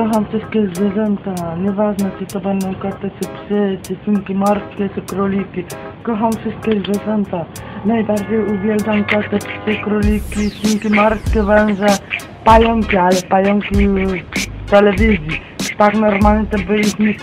Kocham wszystkie zwierzęta, nieważne czy to będą koty, czy psy, czy świnki morskie, czy króliki. Kocham wszystkie zwierzęta. Najbardziej uwielbiam koty, psy, króliki, świnki morskie, węże, pająki, ale pająki w telewizji. Tak normalnie to by ich nie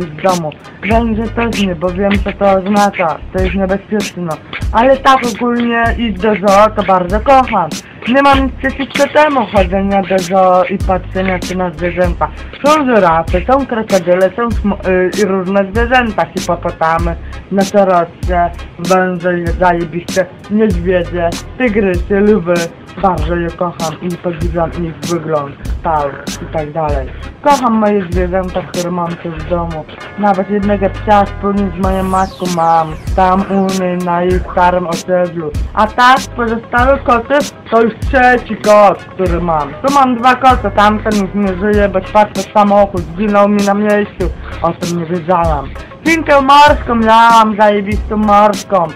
w domu. Węże też nie, bo wiem co to oznacza. To jest niebezpieczne. Ale tak ogólnie iść do zoo to bardzo kocham. Nie mam nic przeciwko temu chodzenia do zoo i patrzenia się na zwierzęta. Są żyrafy, są krokodyle, są y, i różne zwierzęta, hipopotamy, nosorożce, węże zajebiście, niedźwiedzie, tygrysy, lwy. Bardzo je kocham i podziwiam ich wygląd, i tak dalej. Kocham moje zwierzęta, które mam tu w domu. Nawet jednego psa wspólnie z moją matką mam. Tam u niej na jej starym osiedlu. A tak pozostałe koty to już trzeci kot, który mam. Tu mam dwa koty, tamten już nie żyje, bo czwarty samochód zginął mi na miejscu. O tym nie wiedziałam. Świnkę morską miałam, zajebistą morską.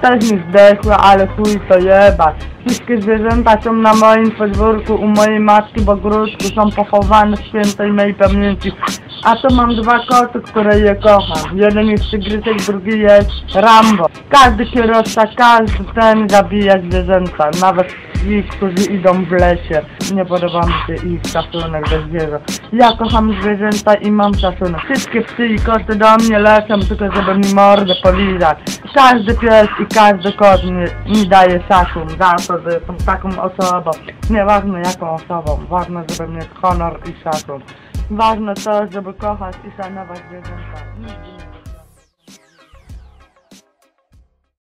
Też mi zdechła, ale chuj to jebać. Wszystkie zwierzęta są na moim podwórku u mojej matki w ogródku, są pochowane w świętej mej pamięci. A tu mam dwa koty, które je kocham. Jeden jest tygrysek, drugi jest Rambo. Każdy kierowca, każdy ten zabija zwierzęta, nawet ci, którzy idą w lesie. Nie podoba mi się ich szacunek do zwierząt. Ja kocham zwierzęta i mam szacunek. Wszystkie psy i koty do mnie lecą, tylko żeby mi mordę polizać. Każdy pies i każdy kot mi, mi daje szacun za to, że jestem taką osobą. Nieważne jaką osobą, ważne, żeby mieć honor i szacun. Ważne to, żeby kochać i szanować zwierzęta.